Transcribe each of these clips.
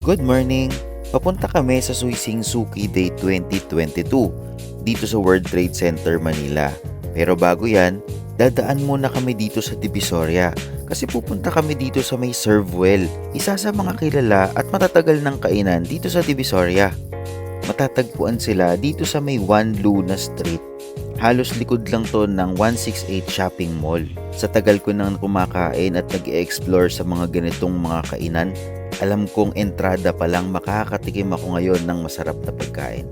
Good morning! Papunta kami sa Suising Suki Day 2022 dito sa World Trade Center, Manila. Pero bago yan, dadaan muna kami dito sa Divisoria kasi pupunta kami dito sa may Servewell, isa sa mga kilala at matatagal ng kainan dito sa Divisoria. Matatagpuan sila dito sa may One Luna Street. Halos likod lang to ng 168 Shopping Mall. Sa tagal ko nang kumakain at nag explore sa mga ganitong mga kainan, alam kong entrada pa lang makakatikim ako ngayon ng masarap na pagkain.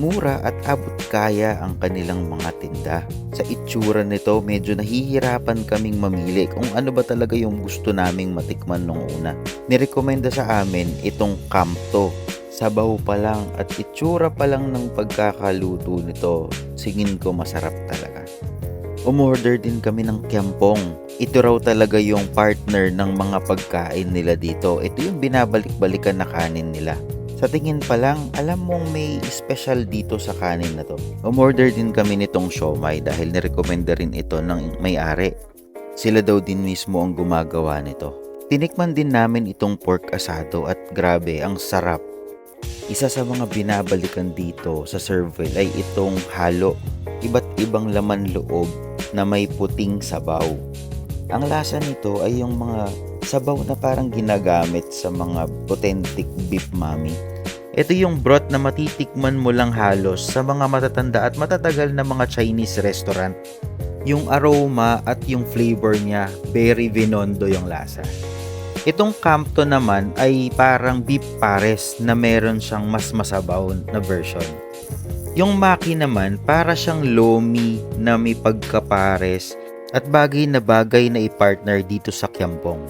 Mura at abot kaya ang kanilang mga tinda. Sa itsura nito, medyo nahihirapan kaming mamili kung ano ba talaga yung gusto naming matikman nung una. Nirekomenda sa amin itong Campto. Sabaw pa lang at itsura pa lang ng pagkakaluto nito, singin ko masarap talaga. Umorder din kami ng kiampong. Ito raw talaga yung partner ng mga pagkain nila dito. Ito yung binabalik-balikan na kanin nila. Sa tingin pa lang, alam mong may special dito sa kanin na to. Umorder din kami nitong siomay dahil nirekomenda rin ito ng may-ari. Sila daw din mismo ang gumagawa nito. Tinikman din namin itong pork asado at grabe, ang sarap. Isa sa mga binabalikan dito sa Servell ay itong halo. Iba't ibang laman loob na may puting sabaw. Ang lasa nito ay yung mga sabaw na parang ginagamit sa mga authentic beef mami. Ito yung broth na matitikman mo lang halos sa mga matatanda at matatagal na mga Chinese restaurant. Yung aroma at yung flavor niya, very vinondo yung lasa. Itong Campto naman ay parang beef pares na meron siyang mas masabaw na version. Yung Maki naman para siyang lomi na may pagkapares at bagay na bagay na i-partner dito sa Kiampong.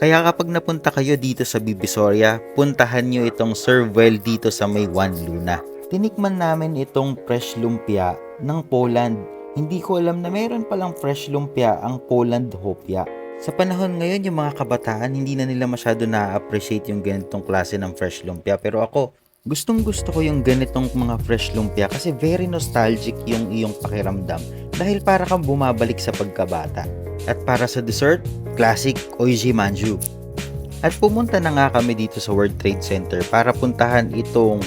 Kaya kapag napunta kayo dito sa Bibisoria, puntahan nyo itong Servewell dito sa may One Luna. Tinikman namin itong fresh lumpia ng Poland. Hindi ko alam na meron palang fresh lumpia ang Poland Hopia. Sa panahon ngayon, yung mga kabataan, hindi na nila masyado na-appreciate yung ganitong klase ng fresh lumpia. Pero ako, gustong gusto ko yung ganitong mga fresh lumpia kasi very nostalgic yung iyong pakiramdam dahil para kang bumabalik sa pagkabata. At para sa dessert, classic Oiji Manju. At pumunta na nga kami dito sa World Trade Center para puntahan itong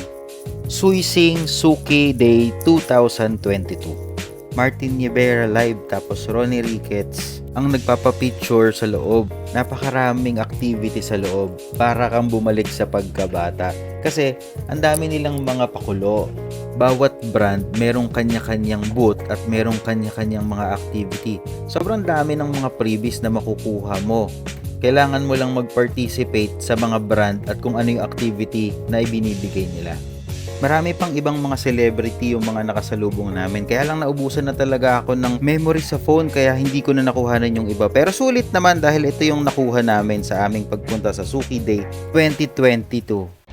Suising Suki Day 2022. Martin Rivera live tapos Ronnie Ricketts ang nagpapapicture sa loob. Napakaraming activity sa loob para kang bumalik sa pagkabata. Kasi ang dami nilang mga pakulo. Bawat brand merong kanya-kanyang booth at merong kanya-kanyang mga activity. Sobrang dami ng mga freebies na makukuha mo. Kailangan mo lang mag-participate sa mga brand at kung ano yung activity na ibinibigay nila. Marami pang ibang mga celebrity yung mga nakasalubong namin. Kaya lang naubusan na talaga ako ng memory sa phone kaya hindi ko na nakuhanan yung iba. Pero sulit naman dahil ito yung nakuha namin sa aming pagpunta sa Suki Day 2022.